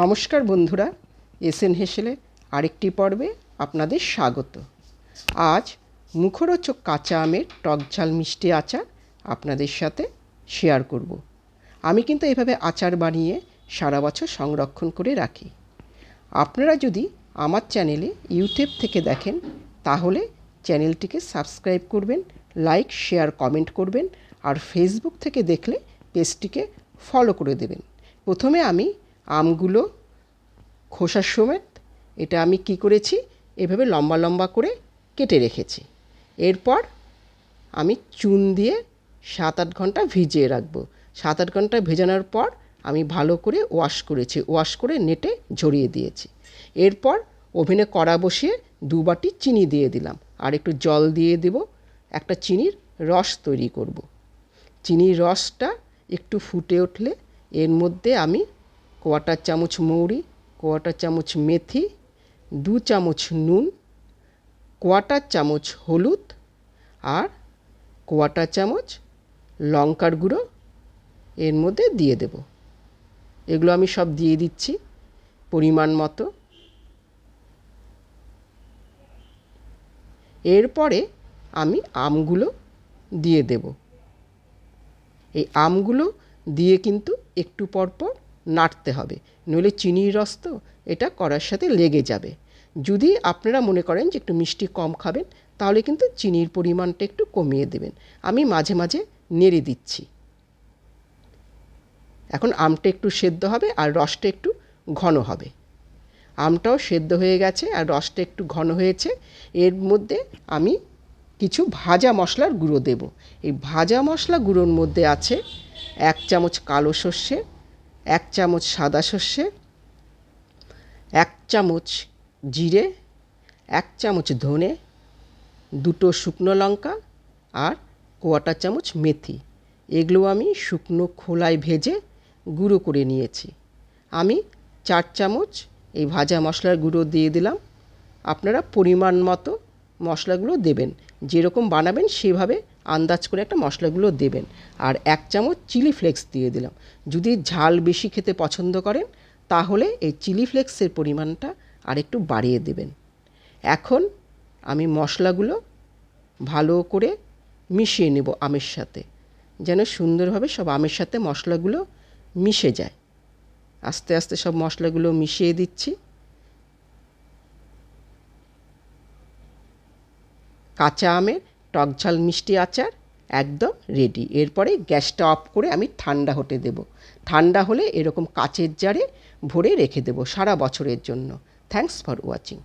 নমস্কার বন্ধুরা এসএন হেসেলে আরেকটি পর্বে আপনাদের স্বাগত। আজ মুখরোচক কাঁচা আমের টক ঝাল মিষ্টি আচার আপনাদের সাথে শেয়ার করব। আমি কিন্তু এভাবে আচার বানিয়ে সারা বছর সংরক্ষণ করে রাখি। আপনারা যদি আমার চ্যানেলে ইউটিউব থেকে দেখেন, তাহলে চ্যানেলটিকে সাবস্ক্রাইব করবেন, লাইক, শেয়ার, কমেন্ট করবেন, আর ফেসবুক থেকে দেখলে পেজটিকে ফলো করে দেবেন। প্রথমে আমি আমগুলো খোসার সমেত এটা আমি কি করেছি? এভাবে লম্বা লম্বা করে কেটে রেখেছি। এরপর আমি চুন দিয়ে সাত আট ঘণ্টা ভিজিয়ে রাখব। সাত আট ঘণ্টা ভেজানোর পর আমি ভালো করে ওয়াশ করেছি। ওয়াশ করে নেটে ঝরিয়ে দিয়েছি। এরপর ওভেনে কড়া বসিয়ে দু বাটি চিনি দিয়ে দিলাম। আর একটু জল দিয়ে দেব। একটা চিনির রস তৈরি করব। চিনির রসটা একটু ফুটে উঠলে এর মধ্যে আমি কোয়াটার চামচ মৌরি, কোয়াটার চামচ মেথি, দু চামচ নুন, কোয়াটার চামচ হলুদ আর কোয়াটার চামচ লঙ্কার গুঁড়ো এর মধ্যে দিয়ে দেব। এগুলো আমি সব দিয়ে দিচ্ছি পরিমাণ মতো। এরপরে আমি আমগুলো দিয়ে দেব। এই আমগুলো দিয়ে কিন্তু একটু পর পর নাড়তে হবে। নইলে চিনির রস তো, এটা করার সাথে লেগে যাবে। যদি আপনারা মনে করেন যে একটু মিষ্টি কম খাবেন, তাহলে কিন্তু চিনির পরিমাণটা একটু কমিয়ে দেবেন। আমি মাঝে মাঝে নেড়ে দিচ্ছি। এখন আমটা একটু সেদ্ধ হবে আর রসটা একটু ঘন হবে। আমটাও সেদ্ধ হয়ে গেছে আর রসটা একটু ঘন হয়েছে। এর মধ্যে আমি কিছু ভাজা মশলার গুঁড়ো দেব। এই ভাজা মশলা গুঁড়োর মধ্যে আছে এক চামচ কালো সর্ষে এক চামচ সাদা সর্ষে, এক চামচ জিরে, এক চামচ ধনে, দুটো শুকনো লঙ্কা আর কোয়াটা চামচ মেথি। এগুলো আমি শুকনো খোলায় ভেজে গুঁড়ো করে নিয়েছি। আমি চার চামচ এই ভাজা মশলার গুঁড়ো দিয়ে দিলাম। আপনারা পরিমাণ মতো মশলাগুলো দেবেন। যেরকম বানাবেন সেভাবে আন্দাজ করে একটা মশলাগুলো দেবেন। আর এক চামচ চিলি ফ্লেক্স দিয়ে দিলাম। যদি ঝাল বেশি খেতে পছন্দ করেন, তাহলে এই চিলি ফ্লেক্সের পরিমাণটা আর একটু বাড়িয়ে দেবেন। এখন আমি মশলাগুলো ভালো করে মিশিয়ে নেব আমের সাথে, যেন সুন্দরভাবে সব আমের সাথে মশলাগুলো মিশে যায়। আস্তে আস্তে সব মশলাগুলো মিশিয়ে দিচ্ছি। কাঁচা আমের টক ঝাল মিষ্টি আচার একদম রেডি এরপরে গ্যাসটা অফ করে আমি ঠান্ডা হতে দেব। ঠান্ডা হলে এরকম কাচের জারে ভরে রেখে দেব সারা বছরের জন্য। Thanks for watching